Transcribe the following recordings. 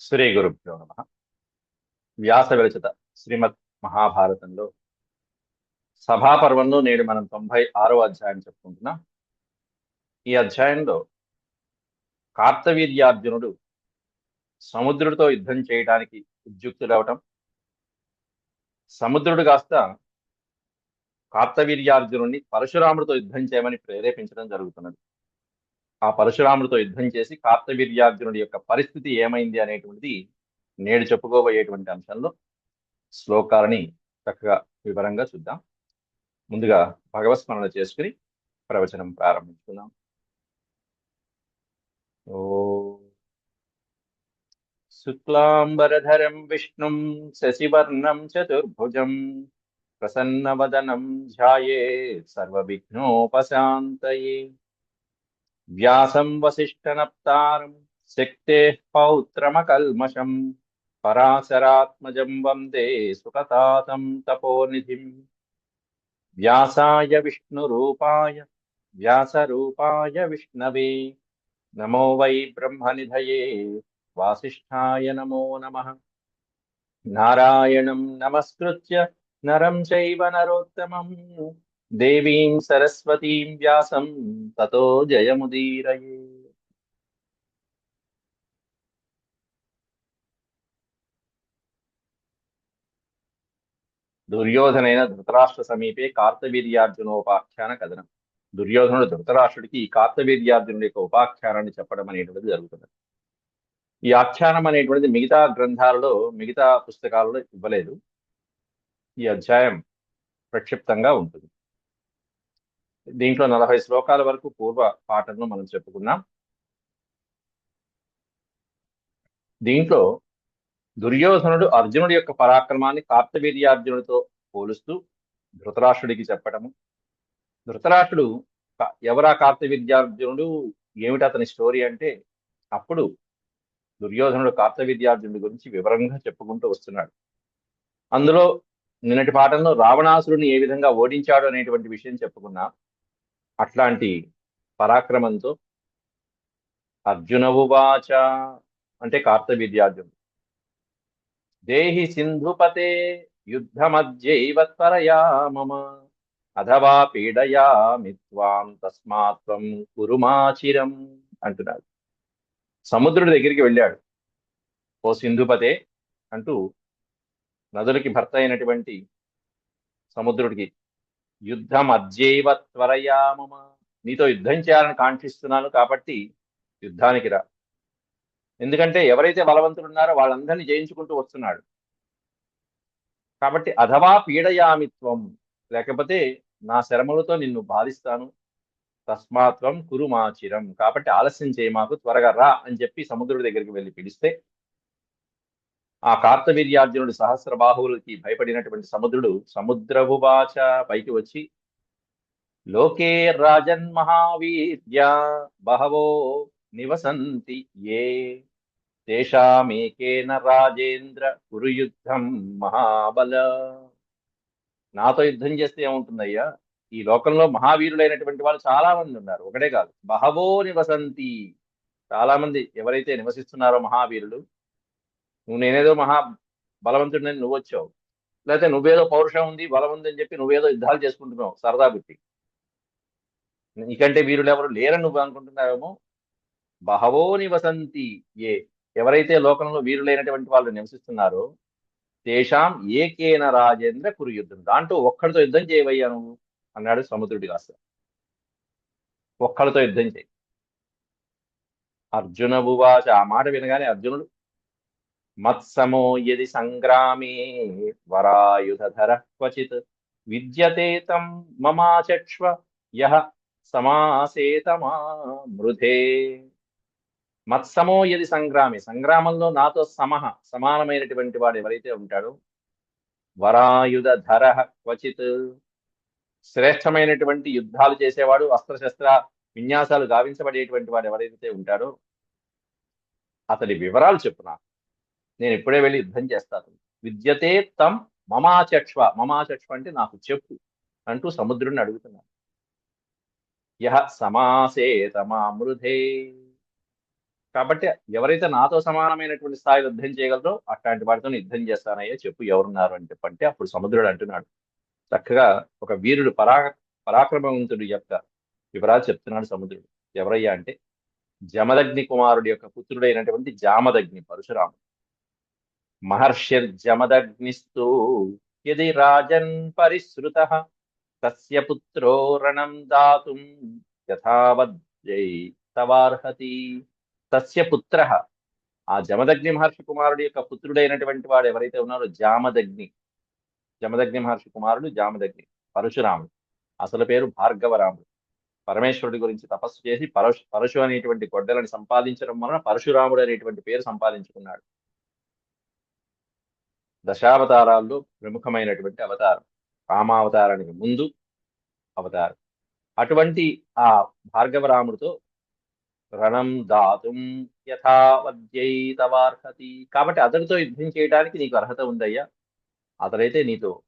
శ్రీ గురుభ్యో నమ. వ్యాస విరచిత శ్రీమద్ మహాభారతంలో సభాపర్వంలో నేడు మనం తొంభై ఆరో అధ్యాయం చెప్పుకుంటున్నాం. ఈ అధ్యాయంలో కార్తవీర్యార్జునుడు సముద్రుడితో యుద్ధం చేయడానికి ఉద్యుక్తుడవటం సముద్రుడు కాస్త కార్తవీర్యార్జునుడిని పరశురాముడితో యుద్ధం చేయమని ప్రేరేపించడం జరుగుతున్నది. ఆ పరశురాముడితో యుద్ధం చేసి కార్తవీర్యార్జునుడి యొక్క పరిస్థితి ఏమైంది అనేటువంటిది నేడు చెప్పుకోబోయేటువంటి అంశంలో శ్లోకాలని చక్కగా వివరంగా చూద్దాం. ముందుగా భగవత్స్మరణ చేసుకుని ప్రవచనం ప్రారంభించుకుందాం. ఓ శుక్లాంబరధరం విష్ణుం శశివర్ణం చతుర్భుజం ప్రసన్నవదనం ధ్యాయే సర్వవిఘ్నోపశాంతయే. వ్యాసం వసిష్ఠనప్తారం శక్తే పౌత్రమకల్మషం పరాశరాత్మజం వందే సుకతాతం తపోనిధిం. వ్యాసాయ విష్ణురూపాయ వ్యాసరూపాయ విష్ణవే. నమో వై బ్రహ్మనిధయే వాసిష్ఠాయ నమో నమ. నారాయణం నమస్కృత్య నరం చైవ నరోత్తమం. దేవీం సరస్వతీం వ్యాసం తతో జయముదీరయే. దుర్యోధనైన ధృతరాష్ట్ర సమీపే కార్తవీర్యార్జునోపాఖ్యాన కథనం. దుర్యోధనుడు ధృతరాష్ట్రుడికి ఈ కార్తవీర్యార్జునుడి యొక్క ఉపాఖ్యానాన్ని చెప్పడం అనేటువంటిది జరుగుతుంది ఈ ఆఖ్యానం అనేటువంటిది మిగతా గ్రంథాలలో మిగతా పుస్తకాలలో ఇవ్వలేదు. ఈ అధ్యాయం ప్రక్షిప్తంగా ఉంటుంది. దీంట్లో నలభై శ్లోకాల వరకు పూర్వ పాఠంలో మనం చెప్పుకున్నాం. దీంట్లో దుర్యోధనుడు అర్జునుడి యొక్క పరాక్రమాన్ని కార్తవీర్యార్జునుడితో పోలుస్తూ ధృతరాష్ట్రుడికి చెప్పడము. ధృతరాష్ట్రుడు ఎవరా కార్తవీర్యార్జునుడు ఏమిటి అతని స్టోరీ అంటే అప్పుడు దుర్యోధనుడు కార్తవీర్యార్జునుడి గురించి వివరంగా చెప్పుకుంటూ వస్తున్నాడు. అందులో నిన్నటి పాఠంలో రావణాసురుని ఏ విధంగా ఓడించాడు అనేటువంటి విషయం చెప్పుకున్నా. అట్లాంటి పరాక్రమంతో అర్జునవువాచ అంటే కార్తవీర్యార్జునుడు. దేహి సింధుపతే యుద్ధమధ్యైవ త్వరయా మమ అథవా పీడయా మిత్వాం తస్మాత్వం కురుమాచిరం అంటున్నాడు. సముద్రుడి దగ్గరికి వెళ్ళాడు. ఓ సింధుపతే అంటూ నదులకి భర్త అయినటువంటి సముద్రుడికి యుద్ధం అద్యైవ త్వరయామమ. నీతో యుద్ధం చేయాలని కాంక్షిస్తున్నాను కాబట్టి యుద్ధానికి రా. ఎందుకంటే ఎవరైతే బలవంతులు ఉన్నారో వాళ్ళందరినీ జయించుకుంటూ వస్తున్నాడు. కాబట్టి అథవా పీడయామిత్వం. లేకపోతే నా శ్రమలతో నిన్ను బాధిస్తాను. తస్మాత్వం కురుమాచిరం. కాబట్టి ఆలస్యం చేయి మాకు త్వరగా రా అని చెప్పి సముద్రుడి దగ్గరికి వెళ్ళి పిలిస్తే ఆ కార్తవీర్యార్జునుడు సహస్ర బాహువులకి భయపడినటువంటి సముద్రుడు సముద్రభువాచ పైకి వచ్చి లోకే రాజన్ మహావీర్య బహవో నివసంతి ఏ తేషామేకేన రాజేంద్ర కురుయుద్ధం మహాబల. నాతో యుద్ధం చేస్తే ఏముంటుందయ్యా? ఈ లోకంలో మహావీరులైనటువంటి వాళ్ళు చాలా మంది ఉన్నారు. ఒకటే కాదు బహవో నివసంతి. చాలా మంది ఎవరైతే నివసిస్తున్నారో మహావీరులు నువ్వు నేనేదో మహా బలవంతుడిని నువ్వు వచ్చావు లేకపోతే నువ్వేదో పౌరుషం ఉంది బలం ఉంది అని చెప్పి నువ్వేదో యుద్ధాలు చేసుకుంటున్నావు సరదా పెట్టి. నీకంటే వీరులు ఎవరు లేరని నువ్వు అనుకుంటున్నావేమో? బహవో నివసంతి ఏ. ఎవరైతే లోకంలో వీరులైనటువంటి వాళ్ళు నివసిస్తున్నారో తేషాం ఏకేన రాజేంద్ర కురు యుద్ధం దాంట్లో ఒక్కడితో యుద్ధం చేయవయ్యా నువ్వు అన్నాడు సముద్రుడి కాస్త ఒక్కడితో యుద్ధం చేయి. అర్జున భువాచ ఆ మాట వినగానే అర్జునుడు మత్సమో యది సంగ్రామే వరాయుధర క్వచిత్ విద్యతే తం మమాచక్ష్వ యహ సమాసేతమా మృధే మత్సమో యది సంగ్రామి సంగ్రామంలో నాతో సమహ సమానమైనటువంటి వాడు ఎవరైతే ఉంటాడో వరాయుధ ధర క్వచిత్ శ్రేష్టమైనటువంటి యుద్ధాలు చేసేవాడు అస్త్రశస్త్ర విన్యాసాలు గావించబడేటువంటి వాడు ఎవరైతే ఉంటాడో అతడి వివరాలు చెప్పు నాకు నేను ఇప్పుడే వెళ్ళి యుద్ధం చేస్తాను. విద్యతే తం మమాచక్ష్వ. మమాచక్ష్వ అంటే నాకు చెప్పు అంటూ సముద్రుడిని అడుగుతున్నాను. యహ సమాసేతమా మృధే కాబట్టి ఎవరైతే నాతో సమానమైనటువంటి స్థాయిలో యుద్ధం చేయగలరో అట్లాంటి వాటితో యుద్ధం చేస్తానయ్యా చెప్పు ఎవరున్నారు అని చెప్పంటే అప్పుడు సముద్రుడు అంటున్నాడు. చక్కగా ఒక వీరుడు పరా పరాక్రమవంతుడు యొక్క వివరాలు చెప్తున్నాడు సముద్రుడు. ఎవరయ్యా అంటే జమదగ్ని కుమారుడి యొక్క పుత్రుడైనటువంటి జామదగ్ని పరశురాముడు. మహర్షిర్జమదగ్నిస్తూ యది రాజన్ పరిశ్రుత తస్య పుత్రో రణం దాతుం యథావద్యై తవార్హతి తస్య పుత్ర. ఆ జమదగ్ని మహర్షి కుమారుడి యొక్క పుత్రుడైనటువంటి వాడు ఎవరైతే ఉన్నారో జామదగ్ని. జమదగ్ని మహర్షి కుమారుడు జామదగ్ని పరశురాముడు. అసలు పేరు భార్గవరాముడు. పరమేశ్వరుడి గురించి తపస్సు చేసి పరశు పరశు అనేటువంటి గొడ్డలను సంపాదించడం వలన పరశురాముడు అనేటువంటి పేరు సంపాదించుకున్నాడు. దశావతారాల్లో ప్రముఖమైనటువంటి అవతారం. రామావతారానికి ముందు అవతారం. అటువంటి ఆ భార్గవరాముడితో రణం దాతుం యథావద్యై తవార్హతి కాబట్టి అతనితో యుద్ధం చేయడానికి నీకు అర్హత ఉందయ్యా. అతడైతే నీతో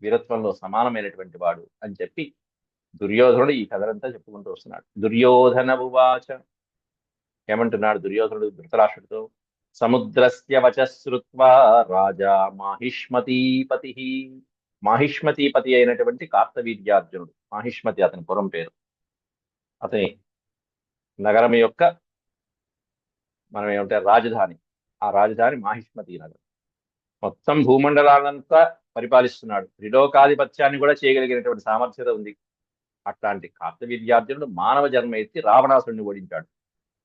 వీరత్వంలో సమానమైనటువంటి వాడు అని చెప్పి దుర్యోధనుడు ఈ కథనంతా చెప్పుకుంటూ వస్తున్నాడు. దుర్యోధన ఉవాచ. ఏమంటున్నాడు దుర్యోధనుడు ధృతరాష్ట్రుడితో? సముద్రస్య వచశ్రుత్వా రాజా మాహిష్మతీపతి. మాహిష్మతీపతి అయినటువంటి కార్తవీర్యార్జునుడు. మాహిష్మతి అతని పురం పేరు. అతని నగరం యొక్క మనం ఏమంటే రాజధాని. ఆ రాజధాని మాహిష్మతి నగరం. మొత్తం భూమండలాలంతా పరిపాలిస్తున్నాడు. త్రిలోకాధిపత్యాన్ని కూడా చేయగలిగినటువంటి సామర్థ్యత ఉంది. అట్లాంటి కార్తవీర్యార్జునుడు మానవ జన్మ ఎత్తి రావణాసుడిని ఓడించాడు.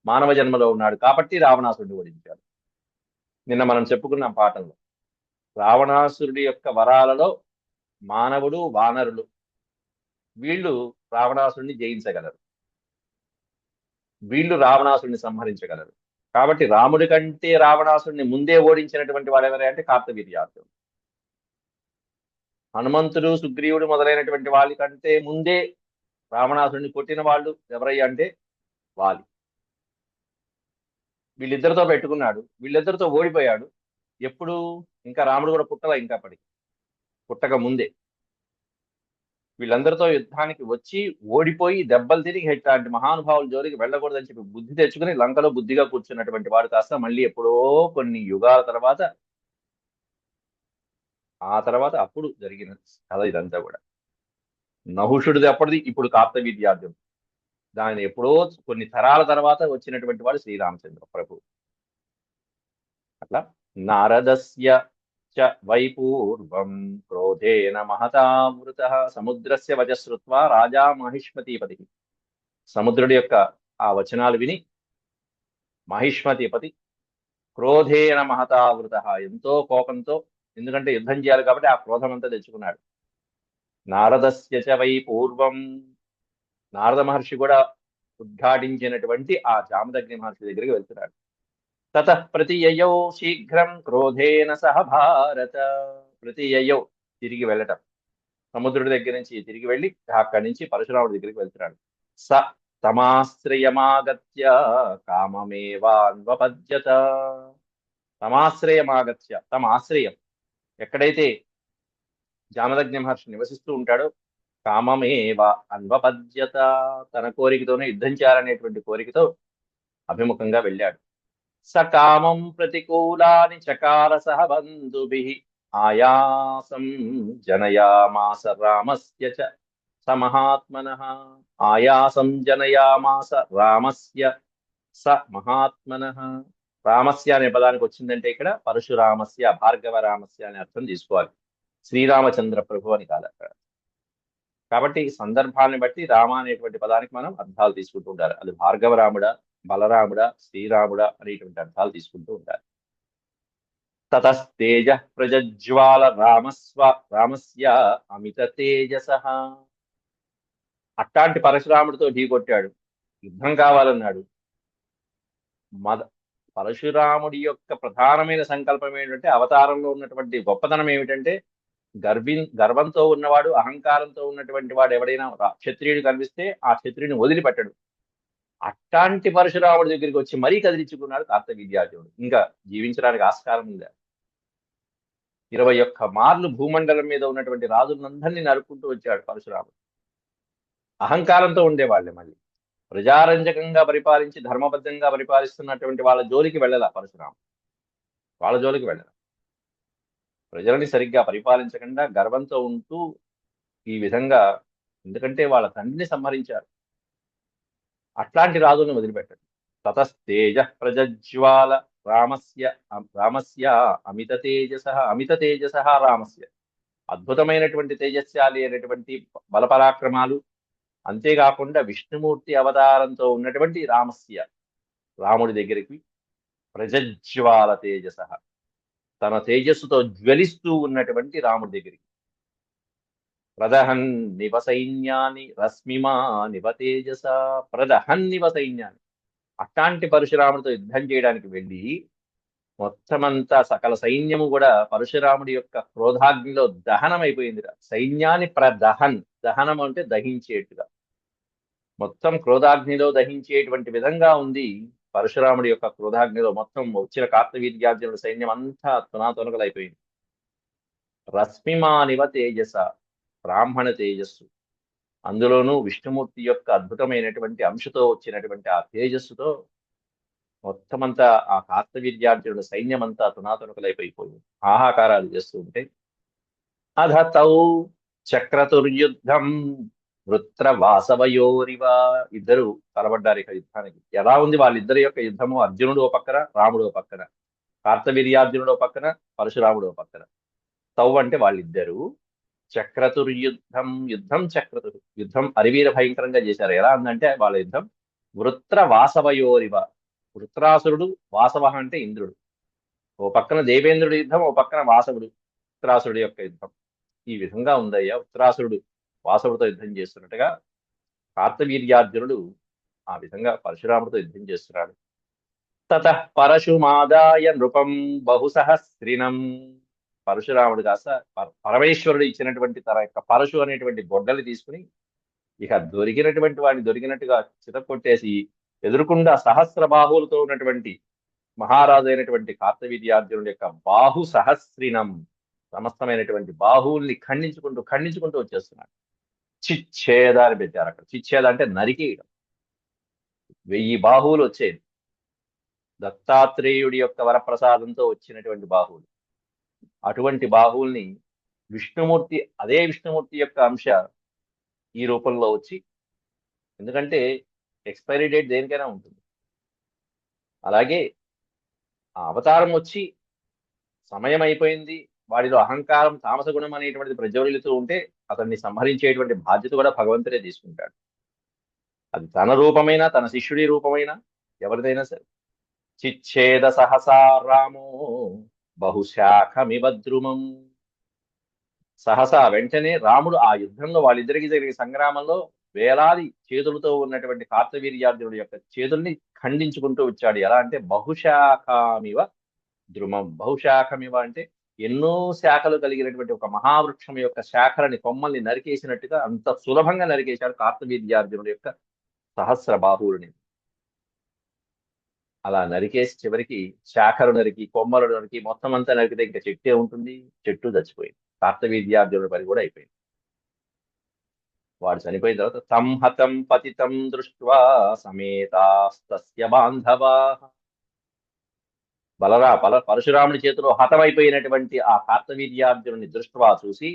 మానవ జన్మలో ఉన్నాడు కాబట్టి రావణాసుడిని ఓడించాడు. నిన్న మనం చెప్పుకున్నాం పాఠంలో. రావణాసురుడి యొక్క వరాలలో మానవుడు వానరులు. వీళ్ళు రావణాసుడిని జయించగలరు. వీళ్ళు రావణాసుడిని సంహరించగలరు. కాబట్టి రాముడి కంటే రావణాసుడిని ముందే ఓడించినటువంటి వాడు ఎవరే అంటే కార్తవీర్యార్జునుడు హనుమంతుడు సుగ్రీవుడు మొదలైనటువంటి వాళ్ళ కంటే ముందే రావణాసుడిని కొట్టిన వాళ్ళు ఎవరయ్యా అంటే వాలి. వీళ్ళిద్దరితో పెట్టుకున్నాడు వీళ్ళిద్దరితో ఓడిపోయాడు. ఎప్పుడు ఇంకా రాముడు కూడా పుట్టలా ఇంకా పడి పుట్టక ముందే. వీళ్ళందరితో యుద్ధానికి వచ్చి ఓడిపోయి దెబ్బలు తిరిగి ఇట్లాంటి మహానుభావుల జోలికి వెళ్ళకూడదని చెప్పి బుద్ధి తెచ్చుకుని లంకలో బుద్ధిగా కూర్చున్నటువంటి వాడు కాస్త మళ్ళీ ఎప్పుడో కొన్ని యుగాల తర్వాత ఆ తర్వాత అప్పుడు జరిగిన కథ ఇదంతా కూడా. నహుషుడిది అప్పటిది ఇప్పుడు కార్తవీర్యార్జునుడు దాని ఎప్పుడో కొన్ని తరాల తర్వాత వచ్చినటువంటి వాడు శ్రీరామచంద్ర ప్రభు. అట్లా? నారదస్య చ వైపూర్వం క్రోధేన మహతామృత సముద్రస్య వజశ్రుత్వ రాజా మహిష్మతీపతి. సముద్రుడి యొక్క ఆ వచనాలు విని మహిష్మతీపతి క్రోధేన మహతావృత ఎంతో కోపంతో ఎందుకంటే యుద్ధం చేయాలి కాబట్టి ఆ క్రోధం అంతా తెచ్చుకున్నాడు. నారదస్య చ వై పూర్వం నారద మహర్షి కూడా ఉద్ఘాటించినటువంటి ఆ జామదగ్ని మహర్షి దగ్గరికి వెళ్తున్నాడు. తత ప్రతియయౌ శీఘ్రం క్రోధేన సహ భారత. ప్రతియయౌ తిరిగి వెళ్ళటం. సముద్రుడి దగ్గర నుంచి తిరిగి వెళ్ళి అక్కడి నుంచి పరశురాముడి దగ్గరికి వెళ్తున్నాడు. స తమాశ్రయమాగత్య కామమేవాన్వపద్యత. తమాశ్రయమాగత్య తమ ఆశ్రయం ఎక్కడైతే జామదగ్ని మహర్షి నివసిస్తూ ఉంటాడో కామమేవ అన్వపద్యత. తన కోరికతోనే యుద్ధం చేయాలనేటువంటి కోరికతో అభిముఖంగా వెళ్ళాడు. సకామం ప్రతికూలాని చకార సహ బంధుభి ఆయాసం జనయామాస రామస్య చ స మహాత్మన ఆయాసం జనయామాస రామస్య స మహాత్మన. రామస్య అనే పదానికి వచ్చిందంటే ఇక్కడ పరశురామస్య భార్గవ రామస్య అనే అర్థం తీసుకోవాలి. శ్రీరామచంద్ర ప్రభు అని కాదు అక్కడ. కాబట్టి సందర్భాన్ని బట్టి రామ అనేటువంటి పదానికి మనం అర్థాలు తీసుకుంటూ ఉంటారు అది భార్గవ రాముడా బలరాముడా శ్రీరాముడా అనేటువంటి అర్థాలు తీసుకుంటూ ఉంటారు తతస్తేజ ప్రజ్వాల రామస్వ రామస్య అమిత తేజస. అట్టాంటి పరశురాముడితో ఢీకొట్టాడు యుద్ధం కావాలన్నాడు. మద పరశురాముడి యొక్క ప్రధానమైన సంకల్పం ఏంటంటే అవతారంలో ఉన్నటువంటి గొప్పతనం ఏమిటంటే గర్వి గర్వంతో ఉన్నవాడు అహంకారంతో ఉన్నటువంటి వాడు ఎవడైనా క్షత్రియుడు కనిపిస్తే ఆ క్షత్రియుని వదిలిపెట్టడు. అట్లాంటి పరశురాముడి దగ్గరికి వచ్చి మరీ కదిలించుకున్నాడు కార్తవీర్యార్జునుడు ఇంకా జీవించడానికి ఆస్కారం ఉందా? ఇరవై ఒక్క మార్లు భూమండలం మీద ఉన్నటువంటి రాజులందరినీ నరుక్కుంటూ వచ్చాడు పరశురాముడు. అహంకారంతో ఉండేవాళ్ళే మళ్ళీ. ప్రజారంజకంగా పరిపాలించి ధర్మబద్ధంగా పరిపాలిస్తున్నటువంటి వాళ్ళ జోలికి వెళ్ళాల పరశురాముడు. వాళ్ళ జోలికి వెళ్ళాల. ప్రజలని సరిగ్గా పరిపాలించకుండా గర్వంతో ఉంటూ ఈ విధంగా ఎందుకంటే వాళ్ళ తండ్రిని సంహరించారు. అట్లాంటి రాజులను వదిలిపెట్టండి. తతస్తేజ ప్రజజ్వాల రామస్య రామస్య అమిత తేజస అమిత తేజస రామస్య. అద్భుతమైనటువంటి తేజస్యాలి అనేటువంటి బలపరాక్రమాలు అంతేకాకుండా విష్ణుమూర్తి అవతారంతో ఉన్నటువంటి రామస్య. రాముడి దగ్గరికి ప్రజజ్వాల తేజస. తన తేజస్సుతో జ్వలిస్తూ ఉన్నటువంటి రాముడి దగ్గరికి. ప్రదహన్ నివ సైన్యాన్ని రశ్మిమా నివ తేజస ప్రదహన్ నివ సైన్యాన్ని అట్లాంటి పరశురాముడితో యుద్ధం చేయడానికి వెళ్ళి మొత్తమంతా సకల సైన్యము కూడా పరశురాముడి యొక్క క్రోధాగ్నిలో దహనం అయిపోయింది సైన్యాన్ని ప్రదహన్ దహనం అంటే దహించేట్టుగా. మొత్తం క్రోధాగ్నిలో దహించేటువంటి విధంగా ఉంది పరశురాముడి యొక్క క్రోధాగ్నిలో మొత్తం వచ్చిన కార్తవీర్యార్జునుడు సైన్యం అంతా తునాతునకలైపోయింది రశ్మిమానివ తేజస బ్రాహ్మణ తేజస్సు. అందులోనూ విష్ణుమూర్తి యొక్క అద్భుతమైనటువంటి అంశతో వచ్చినటువంటి ఆ తేజస్సుతో మొత్తమంతా ఆ కార్తవీర్యార్జునుడు సైన్యం అంతా తునాతునకలైపోయిపోయింది ఆహాకారాలు చేస్తూ ఉంటే అధ తౌ చక్రతుర్యుద్ధం వృత్ర వాసవయోరివ ఇద్దరు తలబడ్డారు ఇక యుద్ధానికి. ఎలా ఉంది వాళ్ళిద్దరి యొక్క యుద్ధము? అర్జునుడు ఓ పక్కన రాముడు ఓ పక్కన. కార్తవీర్యార్జునుడు ఓ పక్కన పరశురాముడు ఓ పక్కన. తౌ అంటే వాళ్ళిద్దరు చక్రతుర్యుద్ధం యుద్ధం చక్రతురు. యుద్ధం అరివీర భయంకరంగా చేశారు. ఎలా ఉందంటే వాళ్ళ యుద్ధం వృత్ర వాసవయోరివ వృత్రాసురుడు వాసవ అంటే ఇంద్రుడు. ఓ పక్కన దేవేంద్రుడి యుద్ధం ఓ పక్కన వాసవుడు ఉత్తరాసురుడి యొక్క యుద్ధం. ఈ విధంగా ఉందయ్యా వృత్రాసురుడు. వాసవుడితో యుద్ధం చేస్తున్నట్టుగా కార్తవీర్యార్జునుడు ఆ విధంగా పరశురాముడితో యుద్ధం చేస్తున్నాడు. తత పరశుమాదాయ నృపం బహుసహస్రినం. పరశురాముడు కాస్త పరమేశ్వరుడు ఇచ్చినటువంటి తన యొక్క పరశు అనేటువంటి గొడ్డలు తీసుకుని ఇక దొరికినటువంటి వాడిని దొరికినట్టుగా చితకొట్టేసి ఎదురుకుండా సహస్ర బాహువులతో ఉన్నటువంటి మహారాజు అయినటువంటి కార్తవీర్యార్జునుడి యొక్క బాహు సహస్రినం సమస్తమైనటువంటి బాహువుల్ని ఖండించుకుంటూ ఖండించుకుంటూ వచ్చేస్తున్నాడు. చిచ్ఛేద అని పెట్టారు అక్కడ. చిచ్ఛేద అంటే నరికేయడం వెయ్యి బాహువులు వచ్చేది దత్తాత్రేయుడి యొక్క వరప్రసాదంతో వచ్చినటువంటి బాహువులు. అటువంటి బాహువుల్ని విష్ణుమూర్తి అదే విష్ణుమూర్తి యొక్క అంశ ఈ రూపంలో వచ్చి ఎందుకంటే ఎక్స్పైరీ డేట్ దేనికైనా ఉంటుంది. అలాగే ఆ అవతారం వచ్చి సమయం అయిపోయింది వాడిలో అహంకారం తామస గుణం అనేటువంటిది ప్రజ్వలితూ ఉంటే అతన్ని సంహరించేటువంటి బాధ్యత కూడా భగవంతుడే తీసుకుంటాడు. అది తన రూపమైనా తన శిష్యుడి రూపమైనా ఎవరిదైనా సరే. చిచ్ఛేద సహసా రామో బహుశాఖమివద్రుమం సహసా వెంటనే రాముడు ఆ యుద్ధంలో వాళ్ళిద్దరికి జరిగే సంగ్రామంలో వేలాది చేతులతో ఉన్నటువంటి కార్తవీర్యార్జునుడు యొక్క చేతుల్ని ఖండించుకుంటూ వచ్చాడు. ఎలా అంటే బహుశాఖమివ ద్రుమం. బహుశాఖమివ అంటే ఎన్నో శాఖలు కలిగినటువంటి ఒక మహావృక్షం యొక్క శాఖలని కొమ్మల్ని నరికేసినట్టుగా అంత సులభంగా నరికేశాడు కార్తవీర్యార్జునుడి యొక్క సహస్ర బాహువుని అలా నరికేసి చివరికి శాఖలు నరికి కొమ్మలు నరికి మొత్తం అంతా నరికితే ఇంకా చెట్టే ఉంటుంది చెట్టు చచ్చిపోయింది. కార్తవీర్యార్జునుడి పని కూడా అయిపోయింది. వాడు చనిపోయిన తర్వాత సంహతం పతితం దృష్ట్వా సమేతాస్తస్య బాంధవా. బలరా బల పరశురాముడి చేతిలో హతమైపోయినటువంటి ఆ కార్తవీర్యార్జునుని దృష్ట్వా చూసి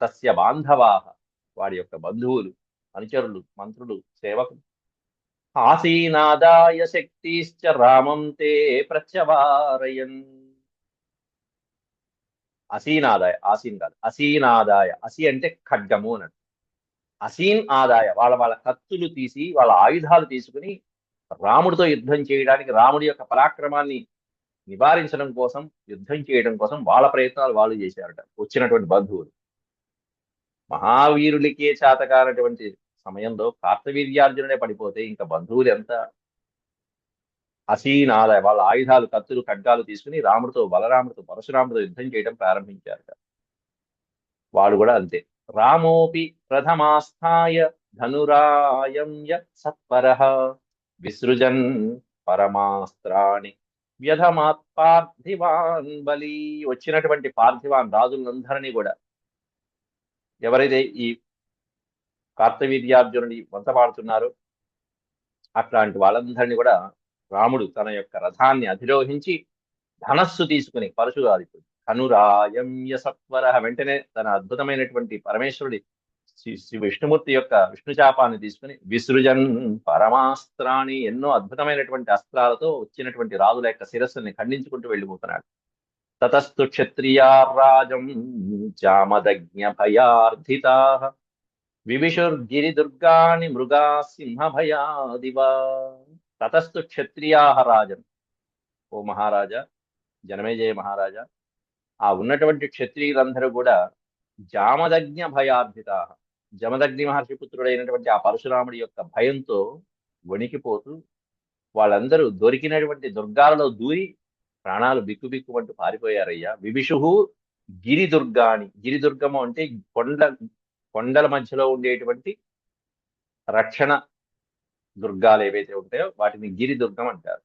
తస్య బాంధవాహ వాడి యొక్క బంధువులు అనుచరులు మంత్రులు సేవకులు. ఆసీనాదాయ శక్తిశ్చ రామం తే ప్రత్యవారయన్. అసీనాదాయ ఆసీన్ కాదు అసీనాదాయ అసి అంటే ఖడ్గము అన్నట్టు. అసీన్ ఆదాయ వాళ్ళ వాళ్ళ కత్తులు తీసి వాళ్ళ ఆయుధాలు తీసుకుని రాముడితో యుద్ధం చేయడానికి రాముడి యొక్క పరాక్రమాన్ని నివారించడం కోసం యుద్ధం చేయడం కోసం వాళ్ళ ప్రయత్నాలు వాళ్ళు చేశారట. వచ్చినటువంటి బంధువులు. మహావీరులకే చేతకానటువంటి సమయంలో కార్తవీర్యార్జునుడే పడిపోతే ఇంకా బంధువులు ఎంత? అసీనాల వాళ్ళ ఆయుధాలు కత్తులు ఖడ్గాలు తీసుకుని రాముడితో బలరాముడితో పరశురాముడితో యుద్ధం చేయడం ప్రారంభించారట. వాడు కూడా అంతే. రామోపి ప్రథమాస్థాయ ధనురాయంయ సత్వర విసృజన్ పరమాస్త్రాణి వ్యధమాత్ పార్థివాన్ బలి వచ్చినటువంటి పార్థివాన్ రాజులందరినీ కూడా ఎవరైతే ఈ కార్తవీర్యార్జునుడి వంతపాడుతున్నారో అట్లాంటి వాళ్ళందరినీ కూడా రాముడు తన యొక్క రథాన్ని అధిరోహించి ధనస్సు తీసుకుని పరశురాదిపుడు కనురాయమ్య సత్వర వెంటనే తన అద్భుతమైనటువంటి పరమేశ్వరుడి శ్రీ శ్రీ విష్ణుమూర్తి యొక్క విష్ణు చాపాన్ని తీసుకుని విసృజన్ పరమాస్త్రాన్ని ఎన్నో అద్భుతమైనటువంటి అస్త్రాలతో వచ్చినటువంటి రాజుల యొక్క శిరస్సుని ఖండించుకుంటూ వెళ్ళిపోతున్నాడు. తతస్థు క్షత్రియారాజం రాజం జామదజ్ఞ విభిషుర్గిరి దుర్గాని మృగా సింహ భయాదివా. తతస్థు క్షత్రియా రాజం. ఓ మహారాజా జనమేజయ మహారాజా ఆ ఉన్నటువంటి క్షత్రియులందరూ కూడా జామదజ్ఞ భయార్ధిత. జమదగ్ని మహర్షి పుత్రుడైనటువంటి ఆ పరశురాముడి యొక్క భయంతో వణికిపోతూ వాళ్ళందరూ దొరికినటువంటి దుర్గాలలో దూరి ప్రాణాలు బిక్కుబిక్కుమంటూ పారిపోయారయ్యా. విభిషు గిరి దుర్గాని గిరి అంటే కొండ కొండల మధ్యలో ఉండేటువంటి రక్షణ దుర్గాలు ఏవైతే ఉంటాయో వాటిని గిరి దుర్గం అంటారు.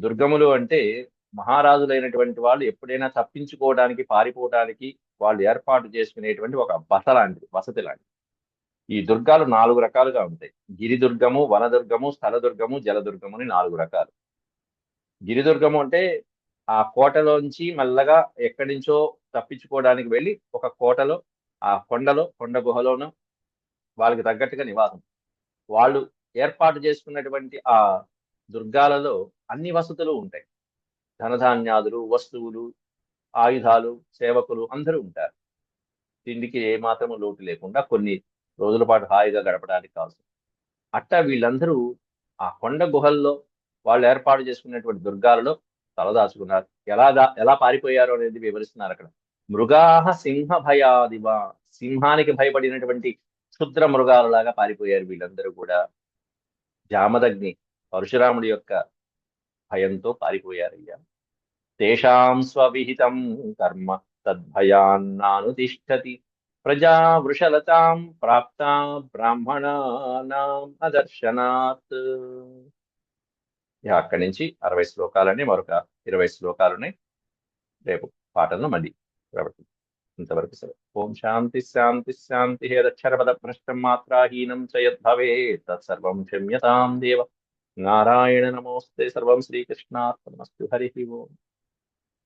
దుర్గములు అంటే మహారాజులైనటువంటి వాళ్ళు ఎప్పుడైనా తప్పించుకోవడానికి పారిపోవడానికి వాళ్ళు ఏర్పాటు చేసుకునేటువంటి ఒక బస లాంటిది వసతి లాంటిది. ఈ దుర్గాలు నాలుగు రకాలుగా ఉంటాయి. గిరి దుర్గము వన దుర్గము స్థల దుర్గము జలదుర్గము అని నాలుగు రకాలు. గిరిదుర్గము అంటే ఆ కోటలోంచి మెల్లగా ఎక్కడి నుంచో తప్పించుకోవడానికి వెళ్ళి ఒక కోటలో ఆ కొండలో కొండ గుహలోనో వాళ్ళకి తగ్గట్టుగా నివాసం. వాళ్ళు ఏర్పాటు చేసుకున్నటువంటి ఆ దుర్గాలలో అన్ని వసతులు ఉంటాయి. ధనధాన్యాదులు వస్తువులు ఆయుధాలు సేవకులు అందరూ ఉంటారు. తిండికి ఏమాత్రము లోటు లేకుండా కొన్ని రోజుల పాటు హాయిగా గడపడానికి కావచ్చు అట్టా వీళ్ళందరూ ఆ కొండ గుహల్లో వాళ్ళు ఏర్పాటు చేసుకున్నటువంటి దుర్గాలలో తలదాచుకున్నారు ఎలా దా ఎలా పారిపోయారు అనేది వివరిస్తున్నారు అక్కడ. మృగాహ సింహ భయాదివా సింహానికి భయపడినటువంటి క్షుద్ర మృగాలలాగా పారిపోయారు వీళ్ళందరూ కూడా. జామదగ్ని పరశురాముడి యొక్క భయంతో పారిపోయారయ్యా తేషాం స్వవిహితం కర్మ తద్భయాన్నానుతిష్టతి ప్రజా వృషలతాం ప్రాప్త బ్రాహ్మణానాం అదర్శనాత్ అక్కడి నుంచి అరవై శ్లోకాలని మరొక ఇరవై శ్లోకాలని రేపు పాటలను మళ్ళీ ప్రవర్తి ఇంతవరకు సరే. ఓం శాంతి శాంతి శాంతి హేదక్షరపద భ్రష్టం మాత్రాహీనం చ యద్భవే తత్సర్వం క్షమ్యతాం దేవ. నారాయణ నమోస్తే. సర్వం శ్రీకృష్ణార్పణమస్తు. హరి ఓం.